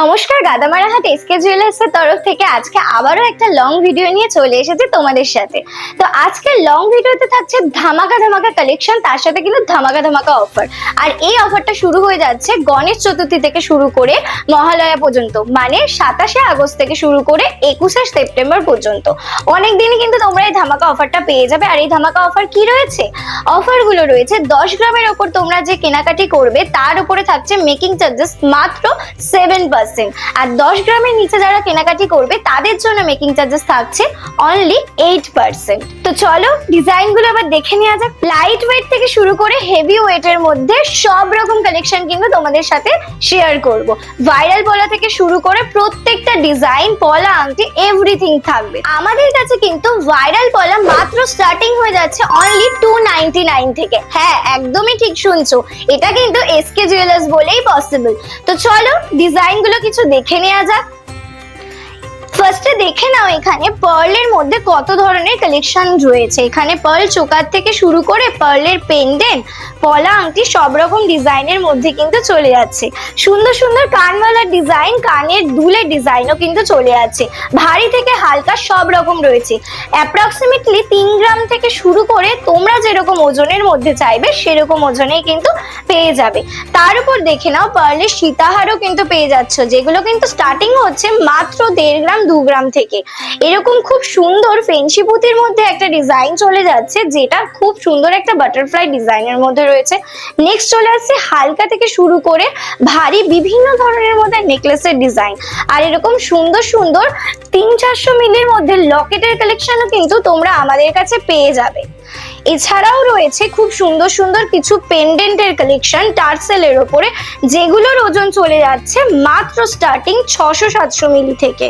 নমস্কার, গাদামারা হাট SK jewellers এর তরফ থেকে আজকে আবারও একটা লং ভিডিও নিয়ে চলে এসেছি তোমাদের সাথে। তো আজকে লং ভিডিওতে থাকছে ধামাকা ধামাকা কালেকশন তার সাথে কিন্তু ধামাকা ধামাকা অফার আর এই অফারটা শুরু হয়ে যাচ্ছে গণেশ চতুর্থী থেকে শুরু করে মহালয়া পর্যন্ত মানে সাতাশে আগস্ট থেকে শুরু করে একুশে সেপ্টেম্বর পর্যন্ত। অনেক দিনই কিন্তু তোমরা এই ধামাকা অফারটা পেয়ে যাবে। আর এই ধামাকা অফার কি রয়েছে? অফারগুলো রয়েছে দশ গ্রামের ওপর তোমরা যে কেনাকাটি করবে, তার উপরে থাকছে মেকিং চার্জেস মাত্র সেভেন পার্সেন্ট আর দশ গ্রামের নিচে যারা কেনাকাটি করবে, তাদের জন্য মেকিং চার্জেস থাকছে অনলি এইট পার্সেন্ট তো চলো ডিজাইনগুলো আবার দেখে নেওয়া যাক। লাইট ওয়েট থেকে শুরু করে হেভি ওয়েটের মধ্যে সব রকম কালেকশন কিন্তু তোমাদের সাথে শেয়ার করব। ভাইরাল পলা থেকে শুরু করে প্রত্যেকটা ডিজাইন পলা, আংটি এভরিথিং থাকবে। আমাদের কাছে কিন্তু ভাইরাল পলা মাত্র স্টার্টিং হয়ে যাচ্ছে অনলি টু নাইনটি নাইন থেকে। হ্যাঁ একদমই ঠিক শুনছো। এটা কিন্তু এসকে জুয়েলার্স বলেই পসিবল তো চলো ডিজাইনগুলো কিছু দেখে নেওয়া যাক। ফার্স্টে দেখে নাও এখানে পার্লের মধ্যে কত ধরনের কালেকশন রয়েছে। এখানে পার্ল চোকার থেকে শুরু করে পার্লের পেন্ডেন্ট পলা, আংটি সব রকম ডিজাইনের মধ্যে কিন্তু চলে যাচ্ছে। সুন্দর সুন্দর কানওয়ালার ডিজাইন কানের দুলের ডিজাইনও কিন্তু চলে যাচ্ছে। ভারী থেকে হালকা সব রকম রয়েছে। অ্যাপ্রক্সিমেটলি তিন গ্রাম থেকে শুরু করে তোমরা যেরকম ওজনের মধ্যে চাইবে, সেরকম ওজনেই কিন্তু পেয়ে যাবে। তার উপর দেখে নাও পার্লের সীতাহারও কিন্তু পেয়ে যাচ্ছ। যেগুলো কিন্তু স্টার্টিং হচ্ছে মাত্র দেড় গ্রাম দু গ্রাম থেকে। এরকম খুব সুন্দর ফেন্সি পুঁতির মধ্যে একটা ডিজাইন চলে যাচ্ছে, যেটা খুব সুন্দর একটা বাটারফ্লাই ডিজাইনের মধ্যে রয়েছে। নেক্সট চলে আসছে হালকা থেকে শুরু করে ভারী বিভিন্ন ধরনের মধ্যে নেকলেসের ডিজাইন আর এরকম সুন্দর সুন্দর তিন চারশো মিলের মধ্যে লকেটের কালেকশনও কিন্তু তোমরা আমাদের কাছে পেয়ে যাবে। এছাড়াও রয়েছে খুব সুন্দর সুন্দর কিছু পেন্ডেন্টের কালেকশন টার্সেলের ওপরে, যেগুলোর ওজন চলে যাচ্ছে মাত্র স্টার্টিং ছশো সাতশো মিলি থেকে।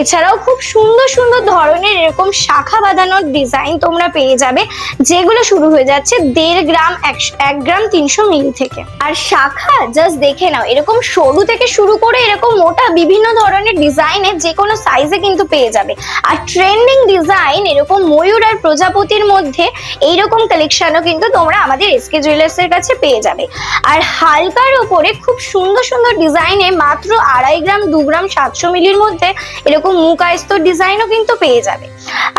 এছাড়াও খুব সুন্দর সুন্দর ধরনের এরকম শাখা বাঁধানোর ডিজাইন তোমরা পেয়ে যাবে, যেগুলো শুরু হয়ে যাচ্ছে দেড় গ্রাম, এক গ্রাম তিনশো মিলি থেকে। আর শাখা জাস্ট দেখে নাও, এরকম সরু থেকে শুরু করে এরকম মোটা বিভিন্ন ধরনের ডিজাইনে যে কোনো সাইজে কিন্তু পেয়ে যাবে। আর ট্রেন্ডিং ডিজাইন এরকম ময়ূর আর প্রজাপতির মধ্যে এইরকম কালেকশনও কিন্তু তোমরা আমাদের এসকে জুয়েলার্স এর কাছে পেয়ে যাবে। আর হালকার উপরে খুব সুন্দর সুন্দর ডিজাইনে মাত্র আড়াই গ্রাম, দু গ্রাম, সাতশো মিলির মধ্যে এরকম মুখ ডিজাইনও কিন্তু পেয়ে যাবে।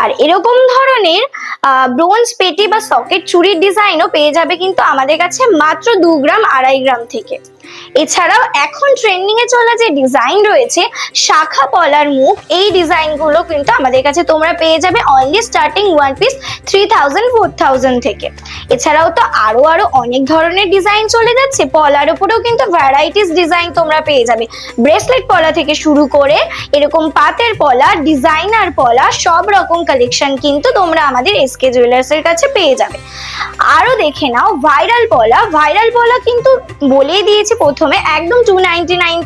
আর এরকম ধরনের ব্রোঞ্জ পেটি বা সকেট চুরির ডিজাইনও পেয়ে যাবে কিন্তু আমাদের কাছে মাত্র দু গ্রাম, আড়াই গ্রাম থেকে। এছাড়াও এখন ট্রেন্ডিং এ চলা যে ডিজাইন রয়েছে, শাখা পলার মুখ, এই ডিজাইনগুলো কিন্তু আমাদের কাছে তোমরা পেয়ে যাবে only starting one piece three thousand four thousand থেকে। এছাড়াও তো আরও আরও অনেক ধরনের ডিজাইন চলে যাচ্ছে, পলার উপরেও কিন্তু ভ্যারাইটিস ডিজাইন তোমরা পেয়ে যাবে। ব্রেসলেট পলা থেকে শুরু করে এরকম পাতের পলা ডিজাইনার পলা, সব রকম কালেকশন কিন্তু তোমরা আমাদের এসকে জুয়েলার্স এর কাছে পেয়ে যাবে। আরও দেখে নাও ভাইরাল পলা ভাইরাল পলা কিন্তু বলেই দিয়েছি প্রথমে একদম টু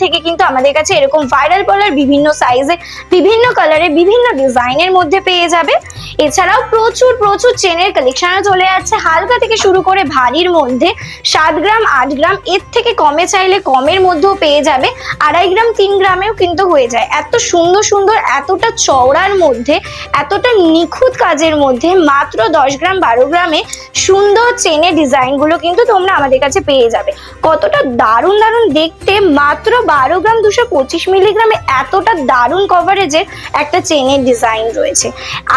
থেকে কিন্তু আমাদের কাছে এরকম ভাইরাল পলার বিভিন্ন সাইজে বিভিন্ন কালারে বিভিন্ন ডিজাইনের মধ্যে পেয়ে যাবে। এছাড়াও প্রচুর প্রচুর চেনের কালেকশনও চলে যাচ্ছে হালকা থেকে শুরু করে ভারীর মধ্যে সাত গ্রাম, আট গ্রাম, এর থেকে কমে চাইলে কমের মধ্যেও পেয়ে যাবে। আড়াই গ্রাম, তিন গ্রামেও কিন্তু হয়ে যায়। এত সুন্দর সুন্দর, এতটা চওড়ার মধ্যে, এতটা নিখুঁত কাজের মধ্যে মাত্র দশ গ্রাম, বারো গ্রামে সুন্দর চেনের ডিজাইনগুলো কিন্তু তোমরা আমাদের কাছে পেয়ে যাবে। কতটা দারুণ দারুণ দেখতে মাত্র বারো গ্রাম দুশো পঁচিশ মিলিগ্রামে এতটা দারুণ কভারেজের একটা চেনের ডিজাইন রয়েছে।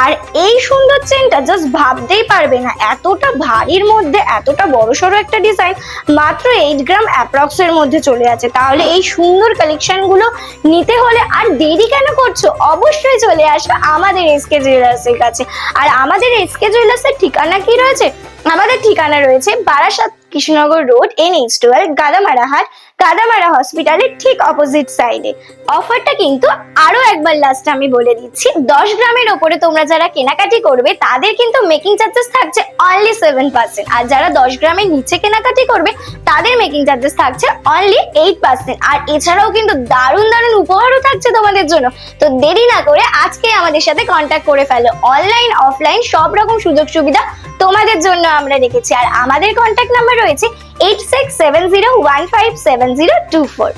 আর এই সুন্দর চেনটা জাস্ট ভাবতেই পারবে না, এতটা ভারীর মধ্যে, এতটা বড়সড় একটা ডিজাইন মাত্র এইট গ্রাম অ্যাপ্রক্স এর মধ্যে চলে আছে। তাহলে এই সুন্দর কালেকশনগুলো নিতে হলে আর দেরি কেন করছ? অবশ্যই চলে আসবে আমাদের এসকে জুয়েলার্স এর কাছে। আর আমাদের এসকে জুয়েলার্স এর ঠিকানা কি রয়েছে? আমাদের ঠিকানা রয়েছে Barasat Krishnanagar road N H twelve Gadamara হাট গাদামারা হসপিটালের ঠিক অপোজিট সাইডে অফারটা কিন্তু আরও একবার লাস্ট আমি বলে দিচ্ছি। দশ গ্রামের ওপরে তোমরা যারা কেনাকাটি করবে, তাদের কিন্তু মেকিং চার্জেস থাকছে অনলি সেভেন পার্সেন্ট আর যারা দশ গ্রামের নিচে কেনাকাটি করবে, তাদের মেকিং চার্জেস থাকছে অনলি এইট পার্সেন্ট আর এছাড়াও কিন্তু দারুণ দারুণ উপহারও থাকছে তোমাদের জন্য। তো দেরি না করে আজকে আমাদের সাথে কন্ট্যাক্ট করে ফেলো। অনলাইন অফলাইন সব রকম সুযোগ সুবিধা তোমাদের জন্য আমরা রেখেছি। আর আমাদের কন্ট্যাক্ট নাম্বার রয়েছে eight six seven zero one five seven zero two four